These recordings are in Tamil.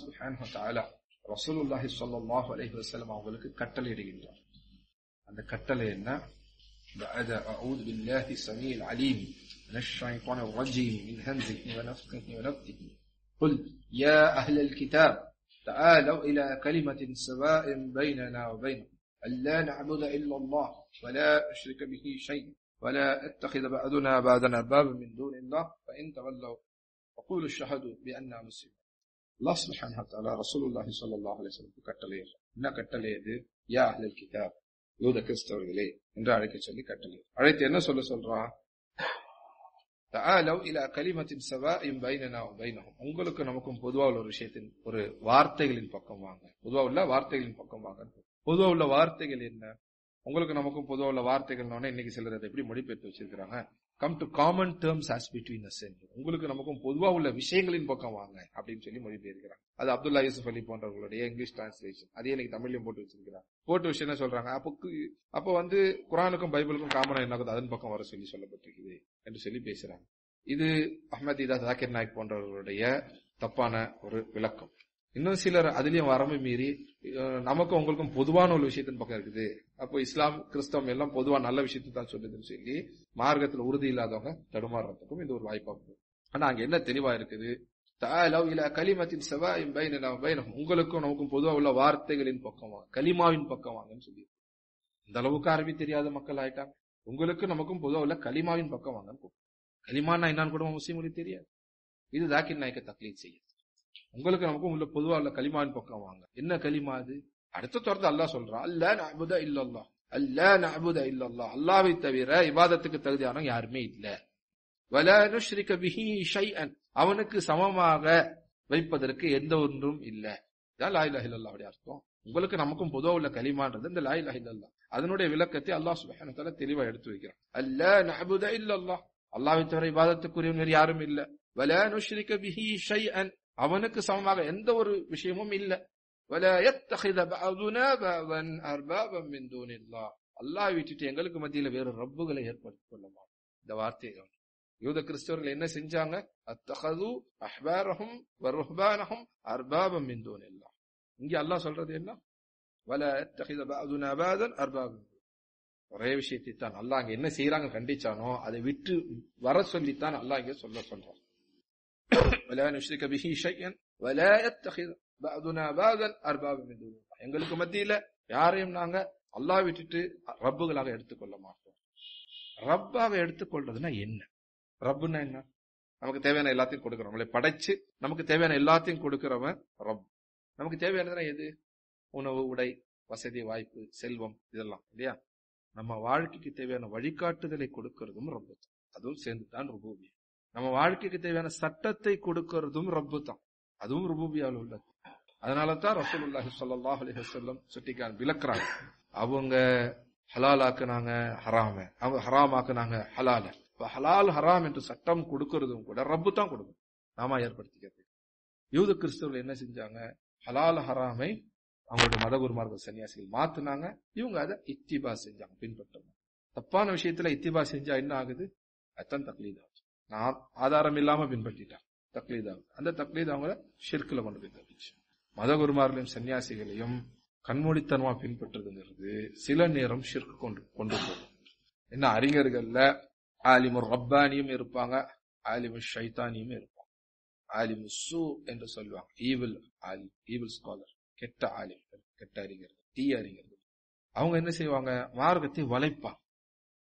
சுப்ஹானஹு வ தஆலா ரசூலுல்லாஹி ஸல்லல்லாஹு அலைஹி வஸல்லம் அவங்களுக்கு கட்டளையிடுகின்றார் அந்த கட்டளை என்ன بعد أعوذ بالله السميع العليم من الشيطان الرجيم من همزه ونفخه ونفثه قل يا أهل الكتاب تعالوا إلى كلمة سواء بيننا وبينكم ألا نعبد إلا الله ولا نشرك به شيء ولا اتخذ بعضنا بعضا أربابا من دون الله فإن تولوا فقولوا اشهدوا بأننا مسلمون அல்லாஹ் சுல்ஹான் ஹத்தாலா ரசூலுல்லாஹி சொல்லா அலிஸ்வலுக்கு கட்டளை என்ன கட்டளை இது யா அஹ்லில் கிதாப் யூத கிறிஸ்தவர்களே என்று அழைக்க சொல்லி கட்டளை. அழைத்து என்ன சொல்ல சொல்றான் உங்களுக்கு நமக்கும் பொதுவா உள்ள ஒரு விஷயத்தின் ஒரு வார்த்தைகளின் பக்கம் வாங்க. பொதுவா உள்ள வார்த்தைகளின் பக்கம் வாங்க. பொதுவா உள்ள வார்த்தைகள் என்ன? உங்களுக்கு நமக்கும் பொதுவா உள்ள வார்த்தைகள்னோட இன்னைக்கு சிலர் அதை எப்படி மொழிபெயர்த்து வச்சிருக்கிறாங்க? Come to common terms as between us உங்களுக்கு நமக்கும் பொதுவா உள்ள விஷயங்களின் பக்கம் வாங்க அப்படின்னு சொல்லி மொழிபெயர்க்கிறாங்க அது அப்துல்லா யூசுப் அலி போன்றவர்களுடைய இங்கிலீஷ் டிரான்ஸ்லேஷன் அதே எனக்கு தமிழ்லயும் போட்டு வச்சிருக்கிறாங்க போட்டு விஷயம் என்ன சொல்றாங்க? அப்போ அப்போ வந்து குரானுக்கும் பைபிளுக்கும் காமனா என்ன அதன் பக்கம் வர சொல்லி சொல்லப்பட்டிருக்குது என்று சொல்லி பேசுறாங்க. இது அஹமத் இதா ஜாக்கிர் நாயக் போன்றவர்களுடைய தப்பான ஒரு விளக்கம். இன்னும் சிலர் அதுலயும் வரம்பு மீறி நமக்கும் உங்களுக்கும் பொதுவான ஒரு விஷயத்தின் பக்கம் இருக்குது. அப்போ இஸ்லாம் கிறிஸ்தவம் எல்லாம் பொதுவா நல்ல விஷயத்தை தான் சொல்லுதுன்னு சொல்லி மார்க்கத்துல உறுதி இல்லாதவங்க தடுமாறுறதுக்கும் இது ஒரு வாய்ப்பா இருக்கும் ஆனா அங்க என்ன தெளிவா இருக்குது? களிமத்தின் செவ்வாயும் உங்களுக்கும் நமக்கும் பொதுவா உள்ள வார்த்தைகளின் பக்கம் வாங்க கலிமாவின் பக்கம் வாங்கன்னு சொல்லி. இந்த அளவுக்கு அரபி தெரியாத மக்கள் ஆயிட்டாங்க. உங்களுக்கு நமக்கும் பொதுவா உள்ள கலிமாவின் பக்கம் வாங்கன்னு கலிமான்னா என்னன்னு கூட முஸ்லீம்களுக்கு தெரியாது. இது தாக்கின் நாயக்க தக்லீத் செய்யுது. உங்களுக்கு நமக்கும் உள்ள பொதுவா உள்ள களிமான் பக்கம் வாங்க. என்ன களிமா அது? அடுத்த தொடர்ந்து அல்லாஹ் சொல்றான் அல்ல நபுத இல்லல்லா அல்ல நபுத இல்லல்லா அல்லாவை தவிர இவாதத்துக்கு தகுதியான யாருமே இல்ல. வல பிஹி ஷைஅன் அவனுக்கு சமமாக வைப்பதற்கு எந்த ஒன்றும் இல்ல. இதான் லாய் இலாஹ இல்லல்லாஹ்வுடைய அர்த்தம். உங்களுக்கு நமக்கும் பொதுவா உள்ள களிமான்றது இந்த லாய் இலாஹ அதனுடைய விளக்கத்தை அல்லாஹ் சுப்ஹானஹு தெளிவா எடுத்து வைக்கிறான். அல்ல நபுத இல்லல்லா அல்லாவை தவிர இபாதத்துக்குரியவங்க யாரும் இல்ல. வல நுஷ்ரிக பிஹி ஷைஅன் அவனுக்கு சமமாக எந்த ஒரு விஷயமும் இல்லை. அல்லாஹ் விட்டுட்டு எங்களுக்கு மத்தியில வேறு ரப்புகளை ஏற்படுத்திக் கொள்ளமா இந்த வார்த்தையை யூத கிறிஸ்தவர்கள் என்ன செஞ்சாங்க? அத்தகது அஹ்பாரஹும் வருஹ்பானஹும் அர்பாபம் இந்தோன் எல்லாம் இங்க அல்லாஹ் சொல்றது என்ன? வல அத்தகிதன் அர்பாபம் ஒரே விஷயத்தை தான் அல்லாஹ் அங்க என்ன செய்யறாங்க கண்டிச்சானோ அதை விட்டு வர சொல்லித்தான் அல்லாஹ் இங்க சொல்ல சொல்றான். ولا نشرك به شيئا ولا يتخذ بعضنا بعضا اربابا من دون الله எங்களுக்கு மத்தியில யாரையும் நாங்க அல்லாஹ் விட்டுட்டு ரப்புகளாக எடுத்துக்கொள்ள மாட்டோம் ரப்பாக எடுத்துக்கொள்றதுன்னா என்ன ரப்புன்னா என்ன நமக்கு தேவையான எல்லாத்தையும் கொடுக்கிறோம் நம்மளை படைச்சு நமக்கு தேவையான எல்லாத்தையும் கொடுக்கிறவன் ரப் நமக்கு தேவையானதுனா எது உணவு உடை வசதி வாய்ப்பு செல்வம் இதெல்லாம் இல்லையா நம்ம வாழ்க்கைக்கு தேவையான வழிகாட்டுதலை கொடுக்கறதும் ரப்பு தான் அதுவும் சேர்ந்து தான் ருபூபி நம்ம வாழ்க்கைக்கு தேவையான சட்டத்தை கொடுக்கறதும் ரப்பு தான். அதுவும் ருபூபியாவில் உள்ளது. அதனால தான் ரசூலுல்லாஹி ஸல்லல்லாஹு அலைஹி வஸல்லம் சுட்டிக்கான் விளக்குறாங்க. அவங்க ஹலால் ஆக்குனாங்க ஹராம. அவங்க ஹராம் ஆக்குனாங்க ஹலால. இப்ப ஹலால் ஹராம் என்று சட்டம் கொடுக்கறதும் கூட ரப்பு தான் கொடுக்கும். நாம ஏற்படுத்திக்கிறது. யூத கிறிஸ்தவர்கள் என்ன செஞ்சாங்க? ஹலால் ஹராமை அவங்களுடைய மதகுருமார்கள் சன்னியாசிகள் மாத்துனாங்க. இவங்க அதை இத்திபா செஞ்சாங்க பின்பற்றாங்க தப்பான விஷயத்துல இத்திபா செஞ்சா என்ன ஆகுது? அத்தன் தக்லீதா நான் ஆதாரம் இல்லாம பின்பற்றிட்டான். தக்லீதா அந்த தக்லீத் அவங்கள ஷிர்கில் கொண்டு போய் தப்பிச்சு. மதகுருமார்களையும் சன்னியாசிகளையும் கண்மூடித்தனமா பின்பற்றுறதுங்கிறது சில நேரம் ஷிர்க் கொண்டு கொண்டு போகும். என்ன அறிஞர்கள்ல ஆலிமு ரப்பானியும் இருப்பாங்க ஆலிமு ஷைத்தானியும் இருப்பாங்க. ஆலிமு சூ என்று சொல்லுவாங்க. ஈவில் ஆலி ஈவில் ஸ்காலர் கெட்ட ஆலிம் கெட்ட அறிஞர்கள் தீ அறிஞர்கள். அவங்க என்ன செய்வாங்க? மார்க்கத்தை வளைப்பாங்க.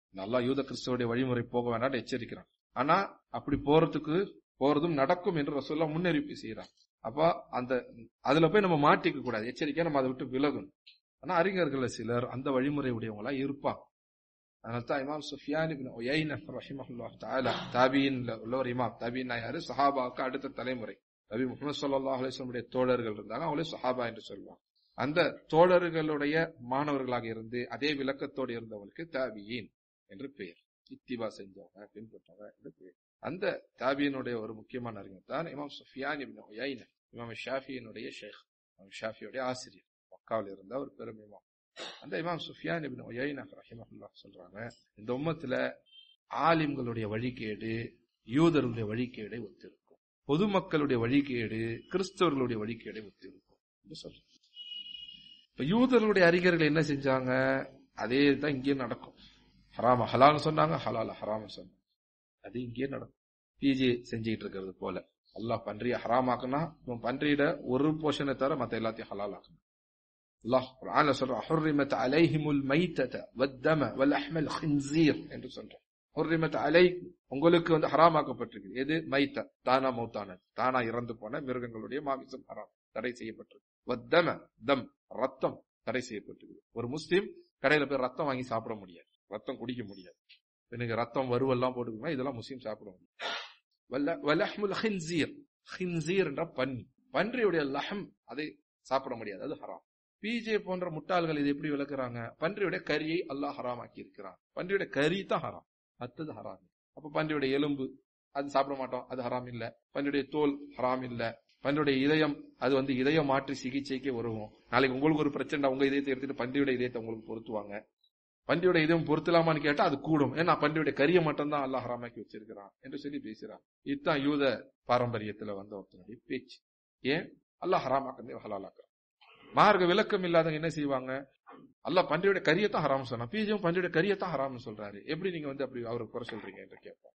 நல்லா யூத கிறிஸ்தவடைய வழிமுறை போக வேண்டாம் எச்சரிக்கிறாங்க. ஆனா அப்படி போறதுக்கு போறதும் நடக்கும் என்று ரசோல்லா முன்னறிவிப்பு செய்யறான் அப்ப அந்த அதுல போய் நம்ம மாட்டிக்க கூடாது. எச்சரிக்கையா நம்ம அதை விட்டு விலகும் ஆனா அறிஞர்கள் சிலர் அந்த வழிமுறை உடையவங்களா இருப்பாங்க அதனால்தான் இமாம் சுஃபியான் தாபியின் உள்ளவர் இமாம். தாபின் யாரு? சஹாபாவுக்கு அடுத்த தலைமுறை. நபி முகமது சல்லா அலிஸ்லமுடைய தோழர்கள் இருந்தாங்க. அவங்களே சஹாபா என்று சொல்லுவாங்க. அந்த தோழர்களுடைய மாணவர்களாக இருந்து அதே விளக்கத்தோடு இருந்தவங்களுக்கு தாபியின் என்று பெயர். இத்திபா செஞ்சவங்க பின்பற்றவங்க அந்த தாபியனுடைய ஒரு முக்கியமான அறிஞர் தான் இமாம் சுஃபியான் இமாம் ஷாஃபியினுடைய ஷேக். இமாம் ஷாஃபியுடைய ஆசிரியர். மக்காவில் இருந்த ஒரு பெரும் இமாம். அந்த இமாம் சுஃபியான் இபின் ஒய்னா ரஹிமஹுல்லா சொல்றாங்க இந்த உம்மத்துல ஆலிம்களுடைய வழிகேடு யூதருடைய வழிகேடை ஒத்திருக்கும். பொதுமக்களுடைய வழிகேடு கிறிஸ்தவர்களுடைய வழிகேடை ஒத்திருக்கும் என்று சொல்றேன் இப்ப யூதர்களுடைய அறிஞர்கள் என்ன செஞ்சாங்க? அதே தான் இங்கே நடக்கும். ஹராம ஹலால்னு சொன்னாங்க ஹலால ஹராம்னு சொன்னாங்க. அது இங்கேயே நடக்கும். பிஜி செஞ்சுக்கிட்டு இருக்கிறது போல. அல்லாஹ் பன்றிய ஹராமாக்குனா இவன் பன்றியிட ஒரு போர்ஷனை தவிர மத்த எல்லாத்தையும் ஹலால் ஆக்கணும். அல்லாஹ் குரான்ல சொல்றான் ஹுர்ரிமத் அலைஹிமுல் மைத்தத வத்தம வல் அஹ்மல் ஹின்சீர் என்று சொல்றான் ஹுர்ரிமத் அலை உங்களுக்கு வந்து ஹராமாக்கப்பட்டிருக்கு எது? மைத்த. தானா மௌத்தானது. தானா இறந்து போன மிருகங்களுடைய மாமிசம் ஹராம். தடை செய்யப்பட்டிருக்கு. வத்தம தம் ரத்தம் தடை செய்யப்பட்டிருக்கு ஒரு முஸ்லீம் கடையில போய் ரத்தம் வாங்கி சாப்பிட முடியாது. ரத்தம் குடிக்க முடியாது. எனக்கு ரத்தம் வறுவெல்லாம் போட்டுக்கணும் இதெல்லாம் முஸ்லீம் சாப்பிடுவாங்க முடியும் பன்றி. பன்றியுடைய லஹம் அதை சாப்பிட முடியாது. அது ஹராம். பிஜே போன்ற முட்டாள்கள் இது எப்படி விளக்குறாங்க? பன்றியுடைய கரியை அல்லாஹ் ஹராமாக்கி இருக்கிறான் பன்றியுடைய கறி தான் ஹராம். அத்தது ஹராம். அப்ப பன்றியுடைய எலும்பு அது சாப்பிட மாட்டோம். அது ஹராம் இல்ல. பன்றியுடைய தோல் ஹராம் இல்ல. பன்றியுடைய இதயம் அது வந்து இதயம் மாற்று சிகிச்சைக்கே வருவோம் நாளைக்கு உங்களுக்கு ஒரு பிரச்சனை உங்க இதயத்தை எடுத்துட்டு பன்றியுடைய இதயத்தை உங்களுக்கு பொருத்துவாங்க. பண்டியோட இதுவும் பொருத்தலாமான்னு கேட்டா அது கூடும். ஏன்னா பண்டியோட கரியை மட்டும்தான் அல்லாஹ் ஹராமாக்கி வச்சிருக்கிறான் என்று சொல்லி பேசுறான். இதுதான் யூத பாரம்பரியத்துல வந்த ஒருத்தனுடைய பேச்சு. ஏன்? அல்லாஹ் ஹராமாக்கந்தே ஹலாலாக்குறான். மார்க்க விளக்கம் இல்லாதவங்க என்ன செய்வாங்க? அல்லாஹ் பண்டியோட கரியத்தான் ஹராம் சொன்னா பீஜியும் பண்டியோட கரியத்தான் ஹராம்னு சொல்றாரு. எப்படி நீங்க வந்து அப்படி அவருக்கு குறை சொல்றீங்க என்று கேட்போம்.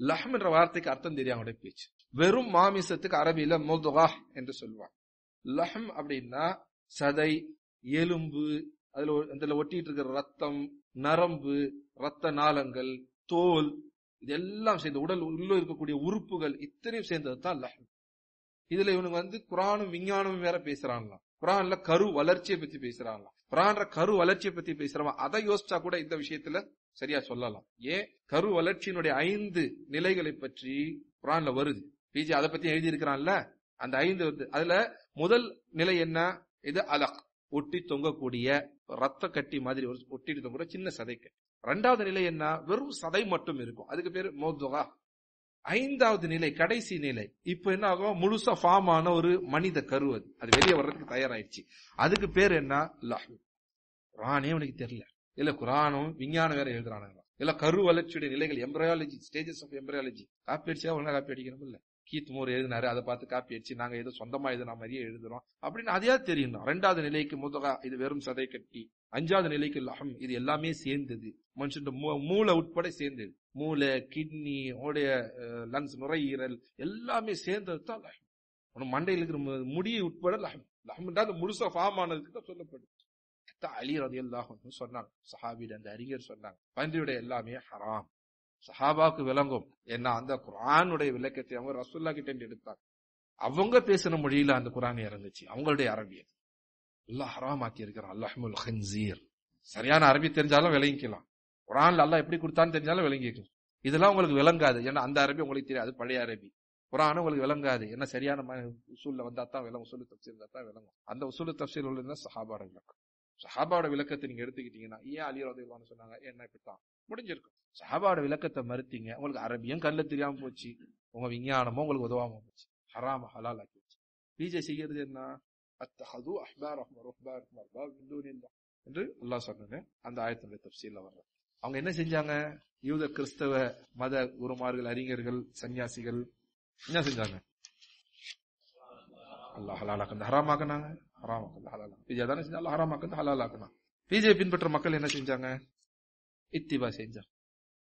லஹம் என்ற வார்த்தைக்கு அர்த்தம் தெரியும் அவனுடைய பேச்சு. வெறும் மாமிசத்துக்கு அரபியில முதுகா என்று சொல்லுவாங்க. லஹம் அப்படின்னா சதை எலும்பு அதுல ஒ- அதுல ஒட்டிட்டு இருக்கிற ரத்தம் நரம்பு ரத்த நாளங்கள் தோல் இதெல்லாம் சேர்ந்த உடல் உள்ள இருக்கக்கூடிய உறுப்புகள் இத்தனையும் சேர்ந்தது தான் லஹம் இதுல இவனுங்க வந்து குரானும் விஞ்ஞானமும் வேற பேசுறாங்களாம். குரான்ல கரு வளர்ச்சியை பத்தி பேசுறாங்களாம். குரான்ற கரு வளர்ச்சியை பத்தி பேசுறவன் அதை யோசிச்சா கூட இந்த விஷயத்துல சரியா சொல்லலாம். ஏன்? கரு வளர்ச்சியினுடைய ஐந்து நிலைகளை பற்றி குரான்ல வருது. பிஜி அதை பத்தி எழுதி இருக்கிறான்ல அந்த ஐந்து வந்து அதுல முதல் நிலை என்ன? இது அலக். ஒட்டி தொங்கக்கூடிய ரத்த கட்டி மாதிரி ஒரு ஒட்டிட்டு கூட சின்ன சதைக்கு. ரெண்டாவது நிலை என்ன? வெறும் சதை மட்டும் இருக்கும். அதுக்கு பேரு மோதுகா ஐந்தாவது நிலை கடைசி நிலை. இப்ப என்ன ஆகும்? முழுசா ஃபார்ம் ஆன ஒரு மனித கரு அது. அது வெளியே வர்றதுக்கு தயாராயிடுச்சு. அதுக்கு பேர் என்ன? லஹு. குரானே உனக்கு தெரியல. இல்ல குரானும் விஞ்ஞானம் வேற எழுதுறானுங்க இல்ல கரு வளர்ச்சியுடைய நிலைகள் embryology stages of embryology copy அடிச்சா ஒழுங்கா காப்பி அடிக்கணும்? இல்ல. கீத் மோர் எழுதினாரு அதை பார்த்து காப்பி அடிச்சு நாங்க ஏதோ சொந்தமா எழுதின மாதிரியே எழுதுறோம். அப்படின்னு அதையா தெரியணும் ரெண்டாவது நிலைக்கு முதகா இது வெறும் சதை கட்டி அஞ்சாவது நிலைக்கு லஹம் இது எல்லாமே சேர்ந்தது. மனுஷன் மூளை உட்பட சேர்ந்தது. மூளை கிட்னி உடைய லங்ஸ் நுரையீரல் எல்லாமே சேர்ந்தது தான் லஹம். உனக்கு மண்டையில் இருக்கிற முடியை உட்பட லஹம். லஹம் அந்த முழுசா ஃபார்ம் ஆனதுக்கு தான் சொல்லப்படுது. தான் அலி ரதி அல்லாஹ் சொன்னாங்க சஹாபிட அந்த அறிஞர் சொன்னாங்க பன்றியுடைய எல்லாமே ஹராம். சஹாபாக்கு விளங்கும். ஏன்னா அந்த குரானுடைய விளக்கத்தை அவங்க ரசுல்லா கிட்ட எடுத்தாங்க. அவங்க பேசின மொழியில அந்த குரான் இறங்குச்சு. அவங்களுடைய அரபியம் அல்லாஹ் ஹராம் ஆக்கி இருக்கிறான். அல்லாஹ்முல் ஹன்சீர் சரியான அரபி தெரிஞ்சாலும் விளங்கிக்கலாம். குரான்ல அல்லாஹ் எப்படி கொடுத்தான்னு தெரிஞ்சாலும் விளங்கிக்கலாம். இதெல்லாம் உங்களுக்கு விளங்காது. ஏன்னா அந்த அரபி உங்களுக்கு தெரியாது. பழைய அரபி. குரானும் உங்களுக்கு விளங்காது. என்ன சரியான ம- உசூல்ல வந்தா தான் விளங்கும். உசூல் தப்சீல் இருந்தா தான் விளங்கும். அந்த உசூல் தப்சீல் உள்ளதுதான் சஹாபாட விளக்கம் சஹாபாவோட விளக்கத்தை நீங்க எடுத்துக்கிட்டீங்கன்னா ஏன் அலி ரதிவான்னு சொன்னாங்க? என்ன இப்படித்தான். முடிஞ்சிருக்கும். சஹாபாவோட விளக்கத்தை மறுத்தீங்க. உங்களுக்கு அரபியும் கல்ல தெரியாம போச்சு. உங்க விஞ்ஞானமும் உங்களுக்கு உதவாம போச்சு. ஹராம ஹலால் ஆக்கி போச்சு. பிஜே செய்யறது என்ன? அத்தஹது அஹ்பாரஹும் வருஹ்பாரஹும் என்று அல்லாஹ் சொன்னேன் அந்த ஆயத்தினுடைய தப்சீல வர்ற அவங்க என்ன செஞ்சாங்க? யூத கிறிஸ்தவ மத குருமார்கள் அறிஞர்கள் சன்னியாசிகள் என்ன செஞ்சாங்க? அல்லாஹ் ஹலாலாக்கு ஹராமாக்குனாங்க. ஹராமாக்கு ஹலாலா பிஜே தானே செஞ்சா ஹராமாக்கு ஹலாலாக்குனா பிஜே பின்பற்ற மக்கள் என்ன செஞ்சாங்க? இத்திபா செஞ்சாங்க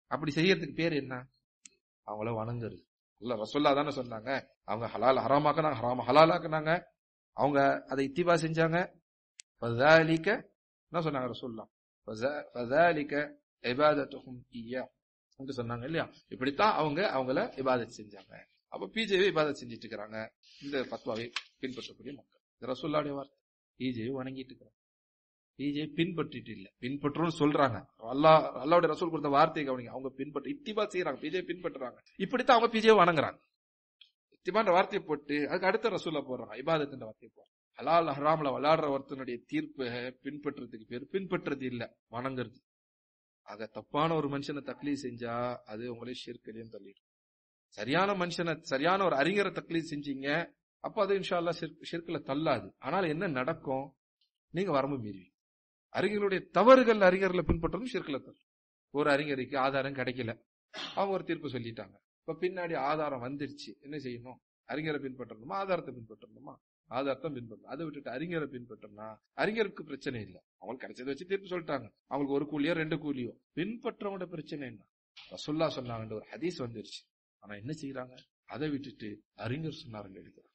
அப்படி செய்யறதுக்கு பேர் என்ன? அவங்கள வணங்குறது. இல்ல ரசோல்லா தானே சொன்னாங்க. அவங்க ஹலால் ஹராமாக்குனாங்க ஹராம ஹலாலாக்குனாங்க. அவங்க அதை இத்திபா செஞ்சாங்க. ஃபதாலிக என்ன சொன்னாங்க ரசூல்லா ஃபஸா- ஃபதாலிக இபாதத்துஹும் இய்யா சொன்னாங்க இல்லையா? இப்படித்தான் அவங்க அவங்கள இபாதத் செஞ்சாங்க. அப்ப பிஜேவி இபாதத் செஞ்சிட்டு இருக்கிறாங்க. இந்த பத்வாவை பின்பற்றக்கூடிய மக்கள். இது ரசூல்லாவுடைய வார்த்தை. பிஜேவி வணங்கிட்டு இருக்கிறாங்க. பிஜே பின்பற்றிட்டு இல்ல பின்பற்றுன்னு சொல்றாங்க. அல்லாஹ் அல்லாவுடைய ரசூல் கொடுத்த வார்த்தையை கவனிங்க. அவங்க பின்பற்ற இத்திபா செய்யறாங்க பிஜே பின்பற்றுறாங்க. இப்படித்தான் அவங்க பிஜே வணங்குறாங்க. இத்திபான்ற வார்த்தையை போட்டு அதுக்கு அடுத்த ரசூல்ல போடுறாங்க. இபாதத்தின் வார்த்தையை போடுறாங்க. ஹலால் ஹராம்ல விளையாடுற ஒருத்தனுடைய தீர்ப்பை பின்பற்றுறதுக்கு பேர் பின்பற்றுறது இல்ல. வணங்குறது. ஆக தப்பான ஒரு மனுஷனை தக்லீ செஞ்சா அது உங்களே ஷிர்கலையும் தள்ளிடும். சரியான மனுஷனை சரியான ஒரு அறிஞரை தக்லீ செஞ்சீங்க அப்ப அது இன்ஷால்லா அல்லா தள்ளாது. ஆனால் என்ன நடக்கும்? நீங்க வரம்பு மீறுவீங்க. அறிஞர்களுடைய தவறுகள் அறிஞர்களை பின்பற்றதும் ஷிர்குல ஒரு அறிஞருக்கு ஆதாரம் கிடைக்கல. அவங்க ஒரு தீர்ப்பு சொல்லிட்டாங்க. இப்ப பின்னாடி ஆதாரம் வந்துருச்சு. என்ன செய்யணும்? அறிஞரை பின்பற்றணுமா? ஆதாரத்தை பின்பற்றணுமா? ஆதாரத்தை பின்பற்றணும். அதை விட்டுட்டு அறிஞரை பின்பற்றணும்னா அறிஞருக்கு பிரச்சனை இல்லை. அவங்களுக்கு கிடைச்சதை வச்சு தீர்ப்பு சொல்லிட்டாங்க. அவங்களுக்கு ஒரு கூலியோ ரெண்டு கூலியோ. பின்பற்றவங்களோட பிரச்சனை என்ன? சொல்லா சொன்னாங்கன்ற ஒரு ஹதீஸ் வந்துருச்சு. ஆனா என்ன செய்யறாங்க அதை விட்டுட்டு அறிஞர் சொன்னார்கள் எடுக்கிறாங்க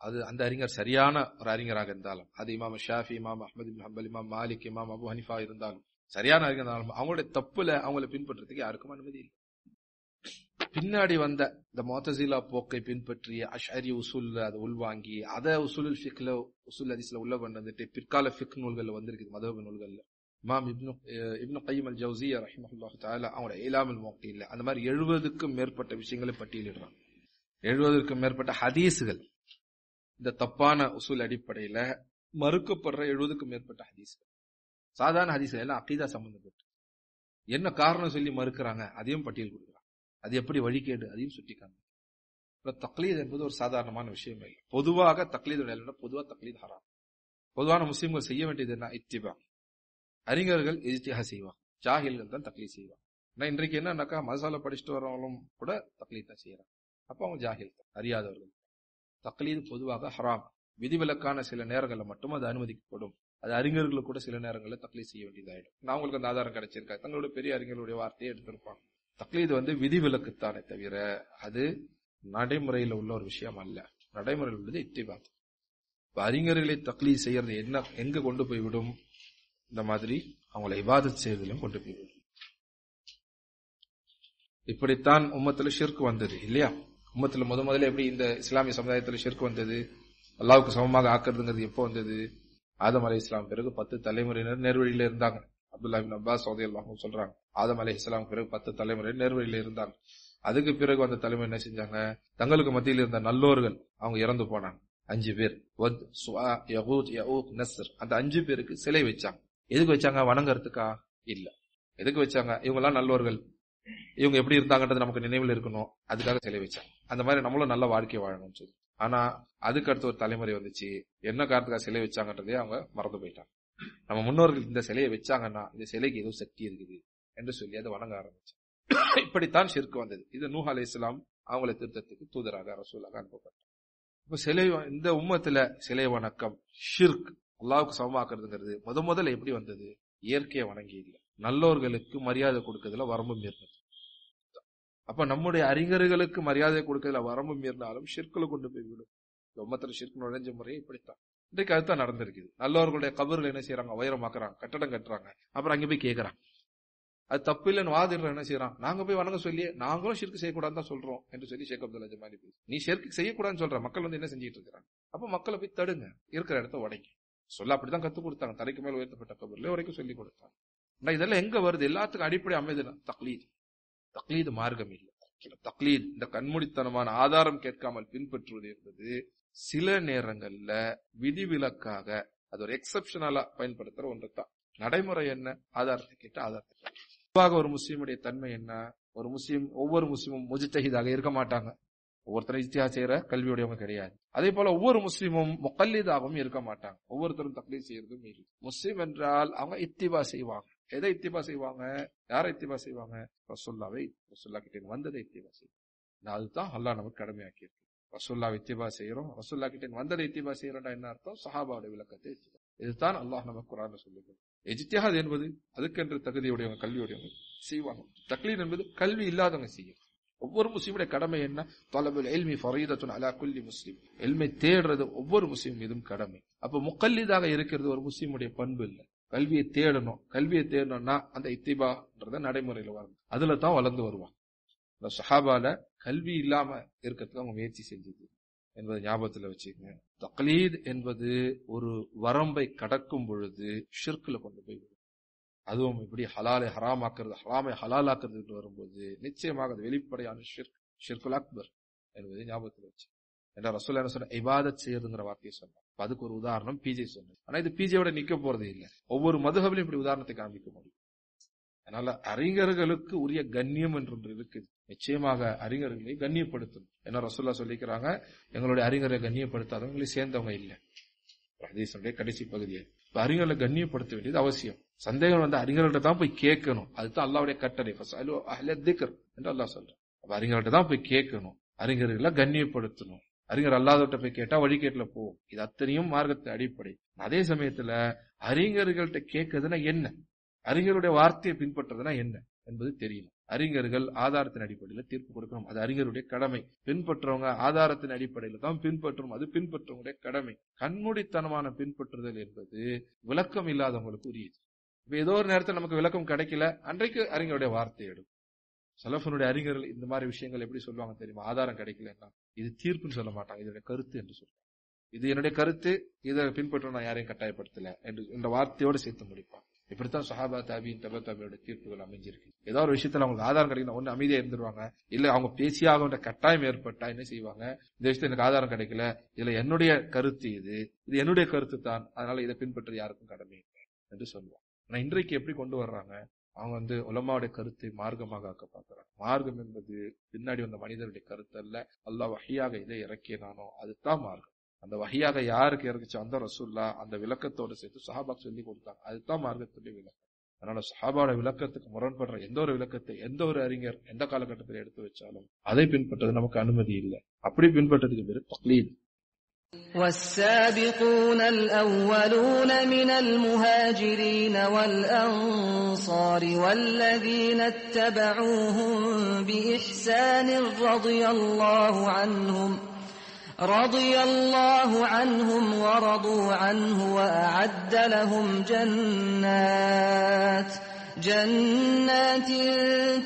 அது அந்த அறிஞர் சரியான ஒரு அறிஞராக இருந்தாலும் அது இமாம் ஷாஃபி இமாம் அஹமது பின் ஹம்பல் இமாம் மாலிக் இமாம் அபு ஹனிஃபா இருந்தாலும் சரியான அறிஞர் இருந்தாலும் அவங்களுடைய தப்புல அவங்களை பின்பற்றதுக்கு யாருக்கும் அனுமதி இல்லை. பின்னாடி வந்த இந்த மோத்தசிலா போக்கை பின்பற்றி அஷாரி உசூல்ல அதை உள்வாங்கி அதை உசூல் ஃபிக்ல உசூல் அதிசல உள்ள கொண்டு வந்துட்டு பிற்கால ஃபிக் நூல்கள் வந்திருக்குது மதவ நூல்கள்ல. இமாம் இப்னு இப்னு கையம் அல் ஜவுசி ரஹிமஹுல்லாஹு தஆலா அவங்களோட இலாமல் இல்லை அந்த மாதிரி எழுபதுக்கும் மேற்பட்ட விஷயங்களை பட்டியலிடுறாங்க. எழுபதுக்கும் மேற்பட்ட ஹதீஸுகள். இந்த தப்பான உசூல் அடிப்படையில மறுக்கப்படுற எழுபதுக்கும் மேற்பட்ட ஹதீஸ்கள். சாதாரண ஹதீஸ்கள் எல்லாம் அக்கீதா சம்பந்தப்பட்டு. என்ன காரணம் சொல்லி மறுக்கிறாங்க? அதையும் பட்டியல் கொடுக்குறாங்க. அது எப்படி வழிகேடு அதையும் சுட்டிக்காங்க இப்ப தக்லீத் என்பது ஒரு சாதாரணமான விஷயம் இல்லை. பொதுவாக தக்லீத் பொதுவாக தக்லீத் ஹராம். பொதுவான முஸ்லீம்கள் செய்ய வேண்டியது என்ன? இத்திபா அறிஞர்கள் இஜ்திஹா செய்வாங்க. ஜாகில்கள் தான் தக்லீத் செய்வாங்க. ஆனால் இன்றைக்கு என்னன்னாக்கா மசாலா படிச்சுட்டு வரவங்களும் கூட தக்லீத் தான் செய்யறாங்க. அப்ப அவங்க ஜாகில் தான். அறியாதவர்கள். தக்லீது பொதுவாக ஹராம். விதிவிலக்கான சில நேரங்களில் மட்டும் அது அனுமதிக்கப்படும். அது அறிஞர்களுக்கு கூட சில நேரங்களில் தக்லீத் செய்ய வேண்டியதாயிடும். நான் உங்களுக்கு அந்த ஆதாரம் கிடைச்சிருக்கா தங்களோட பெரிய அறிஞர்களுடைய வார்த்தையை எடுத்திருப்பாங்க. தக்லீது வந்து விதிவிலக்குத்தானே தவிர அது நடைமுறையில் உள்ள ஒரு விஷயம் அல்ல. நடைமுறையில் உள்ளது இத்திபாத். இப்ப அறிஞர்களை தக்லீத் செய்யறது என்ன எங்க கொண்டு போய்விடும் இந்த மாதிரி அவங்களை இவாதத் செய்வதிலும் கொண்டு போய்விடும் இப்படித்தான் உம்மத்துல ஷிர்க் வந்தது இல்லையா? உம்மத்தில் முத முதல்ல எப்படி இந்த இஸ்லாமிய சமுதாயத்தில் ஷிர்க் வந்தது? அல்லாவுக்கு சமமாக ஆக்குறதுங்கிறது எப்போ வந்தது? ஆதம் அலை இஸ்லாம் பிறகு பத்து தலைமுறையினர் நேர்வழியில இருந்தாங்க. அப்துல்லா பின் அப்பாஸ் சௌதி அல்லாஹும் சொல்றாங்க. ஆதம் அலை இஸ்லாம் பிறகு பத்து தலைமுறையினர் நேர்வழியில இருந்தாங்க. அதுக்கு பிறகு வந்த தலைமை என்ன செஞ்சாங்க? தங்களுக்கு மத்தியில் இருந்த நல்லோர்கள் அவங்க இறந்து போனாங்க. அஞ்சு பேர். வத், சுவா, யகூத், யஊக், நஸ்ர். அந்த அஞ்சு பேருக்கு சிலை வச்சாங்க. எதுக்கு வச்சாங்க? வணங்கறதுக்கா? இல்ல. எதுக்கு வச்சாங்க? இவங்க எல்லாம் நல்லோர்கள். இவங்க எப்படி இருந்தாங்கன்றது நமக்கு நினைவில் இருக்கணும். அதுக்காக சிலை வச்சாங்க. அந்த மாதிரி நம்மளும் நல்ல வாழ்க்கை வாழணும்னு சொல்லி. ஆனா அதுக்கு அடுத்து ஒரு தலைமுறை வந்துச்சு. என்ன காரணத்துக்காக சிலை வச்சாங்கன்றதே அவங்க மறந்து போயிட்டாங்க. நம்ம முன்னோர்கள் இந்த சிலையை வச்சாங்கன்னா இந்த சிலைக்கு ஏதோ சக்தி இருக்குது என்று சொல்லி அதை வணங்க ஆரம்பிச்சாங்க இப்படித்தான் ஷிர்க்கு வந்தது. இது நூஹ் அலி இஸ்லாம் அவங்களை திருத்தத்துக்கு தூதராக ரசூலாக அனுப்பப்பட்டார் இப்ப சிலை இந்த உம்மத்துல சிலை வணக்கம் ஷிர்க் அல்லாவுக்கு சமமாக்குறதுங்கிறது முத முதல்ல எப்படி வந்தது? இயற்கையை வணங்கி இல்லை நல்லோர்களுக்கு மரியாதை கொடுக்கறதுல வரம்பு மீறினது. அப்ப நம்முடைய அறிஞர்களுக்கு மரியாதை கொடுக்கறதுல வரம்பு மீறினாலும் ஷிர்குல கொண்டு போய் விடும். இந்த உம்மத்துல ஷிர்க் நுழைஞ்ச முறையே இப்படித்தான். இன்றைக்கு அதுதான் நடந்திருக்குது. நல்லவர்களுடைய கபர்கள் என்ன செய்யறாங்க உயரமாக்குறாங்க கட்டடம் கட்டுறாங்க. அப்புறம் அங்க போய் கேட்கறாங்க அது தப்பு இல்லைன்னு வாதிடுற என்ன செய்யறான் நாங்க போய் வணங்க சொல்லி நாங்களும் ஷிர்க் செய்யக்கூடாதுன்னு தான் சொல்றோம் என்று சொல்லி ஷேக் அப்துல்லா ஜமாலி பேசி நீ ஷிர்க் செய்யக்கூடாதுன்னு சொல்ற. மக்கள் வந்து என்ன செஞ்சிட்டு இருக்கிறாங்க? அப்ப மக்களை போய் தடுங்க. இருக்கிற இடத்த உடைங்க. சொல்ல அப்படிதான் கத்து கொடுத்தாங்க. தலைக்கு மேல உயர்த்தப்பட்ட கபர்ல வரைக்கும் சொல்லி கொடுத்தாங்க. இதெல்லாம் எங்க வருது? எல்லாத்துக்கும் அடிப்படை அமைதுனா தக்லீத். தக்லீது மார்க்கம் இல்லை. தக்லீத். இந்த கண்மூடித்தனமான ஆதாரம் கேட்காமல் பின்பற்றுவது என்பது சில நேரங்கள்ல விதிவிலக்காக அது ஒரு எக்ஸப்ஷனலா பயன்படுத்துற ஒன்று தான் நடைமுறை என்ன? ஆதாரத்தை கேட்ட ஆதாரத்தை பொதுவாக ஒரு முஸ்லீமுடைய தன்மை என்ன? ஒரு முஸ்லீம் ஒவ்வொரு முஸ்லீமும் முஜித்தஹிதாக இருக்க மாட்டாங்க. ஒவ்வொருத்தரும் இத்தியா செய்யற கல்வியுடையவங்க கிடையாது. அதே போல ஒவ்வொரு முஸ்லீமும் முக்கல்லீதாகவும் இருக்க மாட்டாங்க. ஒவ்வொருத்தரும் தக்லீத் செய்யறதும் இல்லை. முஸ்லீம் என்றால் அவங்க இத்திபா செய்வாங்க. எதை இத்திபா செய்வாங்க? யாரை இத்திபா செய்வாங்க? ரசுல்லாவை ரசுல்லா கிட்ட வந்ததை இத்திபா செய்வாங்க அதுதான் அல்லாஹ் நமக்கு கடமையாக்கி இருக்கு. ரசுல்லா இத்திபா செய்யறோம் ரசுல்லா கிட்ட வந்ததை இத்திபா செய்யறோம்டா என்ன அர்த்தம்? சஹாபாவுடைய விளக்கத்தை இதுதான் அல்லாஹ் நமக்கு குரான் சொல்லுங்கள் எஜித்தியாத் என்பது அதுக்கென்று தகுதியுடையவங்க கல்வியுடையவங்க செய்வாங்க. தக்லீன் என்பது கல்வி இல்லாதவங்க செய்யும். ஒவ்வொரு முஸ்லீமுடைய கடமை என்ன? தொலபுல் எல்மி ஃபரீதத்துன் அலா குல்லி முஸ்லீம். எல்மை தேடுறது ஒவ்வொரு முஸ்லீம் மீதும் கடமை. அப்ப முக்கல்லிதாக இருக்கிறது ஒரு முஸ்லீமுடைய பண்பு இல்லை. கல்வியை தேடணும். கல்வியை தேடணும்னா அந்த இத்திபான்றத நடைமுறையில வரணும் அதுல தான் வளர்ந்து வருவான். இந்த சஹாபால கல்வி இல்லாம இருக்கிறதுக்கு அவங்க முயற்சி செஞ்சது. என்பதை ஞாபகத்துல வச்சுக்கங்க. தக்லீத் என்பது ஒரு வரம்பை கடக்கும் பொழுது ஷிர்குல கொண்டு போய் அதுவும் இப்படி ஹலாலை ஹராமாக்குறது ஹலாமை ஹலாலாக்குறதுன்னு வரும்போது நிச்சயமாக அது வெளிப்படையான ஷிர்க் ஷிர்குல் அக்பர் என்பதை ஞாபகத்தில் வச்சு என்ற ரசூல் என்ன சொன்ன இவாத செய்யறதுங்கிற வார்த்தையை சொன்னார். அதுக்கு ஒரு உதாரணம் பிஜே சொன்னது ஆனா இது பிஜேவோட நிக்க போறதே இல்லை. ஒவ்வொரு மதுகவிலும் இப்படி உதாரணத்தை காண்பிக்க முடியும். அதனால அறிஞர்களுக்கு உரிய கண்ணியம் என்று ஒன்று இருக்குது. நிச்சயமாக அறிஞர்களை கண்ணியப்படுத்தணும் என்ன ரசூல்லா சொல்லிக்கிறாங்க எங்களுடைய அறிஞரை கண்ணியப்படுத்தாதவங்களை சேர்ந்தவங்க இல்லை. ஹதீஸுடைய கடைசி பகுதியை. இப்ப அறிஞர்களை கண்ணியப்படுத்த வேண்டியது அவசியம். சந்தேகம் வந்து அறிஞர்கள்ட்ட தான் போய் கேட்கணும். அதுதான் அல்லாவுடைய கட்டளை. என்று அல்லா சொல்றேன். அப்ப அறிஞர்கள்ட்ட தான் போய் கேட்கணும். அறிஞர்களை கண்ணியப்படுத்தணும். அறிஞர் அல்லாதவர்கிட்ட போய் கேட்டா வழிகேட்டுல போகும். இது அத்தனையும் மார்க்கத்தின் அடிப்படை. அதே சமயத்துல அறிஞர்கள்ட்ட கேட்கறதுன்னா என்ன? அறிஞருடைய வார்த்தையை பின்பற்றுறதுனா என்ன என்பது தெரியணும். அறிஞர்கள் ஆதாரத்தின் அடிப்படையில தீர்ப்பு கொடுக்கணும். அது அறிஞருடைய கடமை. பின்பற்றவங்க ஆதாரத்தின் அடிப்படையில தான் பின்பற்றும் அது பின்பற்றவங்களுடைய கடமை. கண்மூடித்தனமான பின்பற்றுதல் என்பது விளக்கம் இல்லாதவங்களுக்கு உரியது. இப்ப ஏதோ ஒரு நேரத்தில் நமக்கு விளக்கம் கிடைக்கல. அன்றைக்கு அறிஞருடைய வார்த்தை எடும் சலஃபனுடைய அறிஞர்கள் இந்த மாதிரி விஷயங்கள் எப்படி சொல்லுவாங்க தெரியுமா? ஆதாரம் கிடைக்கலன்னா இது தீர்ப்புன்னு சொல்ல மாட்டாங்க. இதோட கருத்து என்று சொல்லுவாங்க இது என்னுடைய கருத்து இதை பின்பற்ற நான் யாரையும் கட்டாயப்படுத்தல என்று இந்த வார்த்தையோடு சேர்த்து முடிப்பான் இப்படித்தான் சஹாபா தாபியின் தபா தாபியோட தீர்ப்புகள் அமைஞ்சிருக்கு. ஏதோ ஒரு விஷயத்துல அவங்களுக்கு ஆதாரம் கிடைக்கல ஒண்ணு அமைதியா இருந்துருவாங்க. இல்ல அவங்க பேசியாக கட்டாயம் ஏற்பட்டா என்ன செய்வாங்க? இந்த விஷயத்துல எனக்கு ஆதாரம் கிடைக்கல. இதுல என்னுடைய கருத்து இது. இது என்னுடைய கருத்து தான். அதனால இதை பின்பற்ற யாருக்கும் கடமை இல்லை என்று சொல்லுவாங்க. ஆனா இன்றைக்கு எப்படி கொண்டு வர்றாங்க? அவங்க வந்து உலமாவுடைய கருத்தை மார்க்கமாக ஆக்க பார்க்கிறாங்க மார்க்கம் என்பது பின்னாடி வந்த மனிதனுடைய கருத்து அல்ல அல்லா வகையாக இதை இறக்கினானோ அதுதான் மார்க்கம். அந்த வகையாக யாருக்கு இறக்குச்சோ அந்த ரசூல்லா அந்த விளக்கத்தோடு சேர்த்து சஹாபாக் சொல்லி கொடுத்தாங்க. அதுதான் மார்க்கத்துடைய விளக்கம். அதனால சஹாபாவோட விளக்கத்துக்கு முரண்படுற எந்த ஒரு விளக்கத்தை எந்த ஒரு அறிஞர் எந்த காலகட்டத்தில் எடுத்து வச்சாலும் அதை பின்பற்றது நமக்கு அனுமதி இல்லை. அப்படி பின்பற்றதுக்கு பேரு தக்லீத். والسابقون الأولون من المهاجرين والأنصار والذين اتبعوهم بإحسان رضي الله عنهم رضي الله عنهم ورضوا عنه وأعد لهم جنات. جنات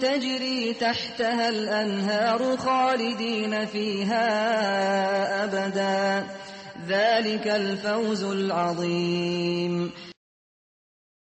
تجري تحتها الأنهار خالدين فيها أبدا. ذلك الفوز العظيم.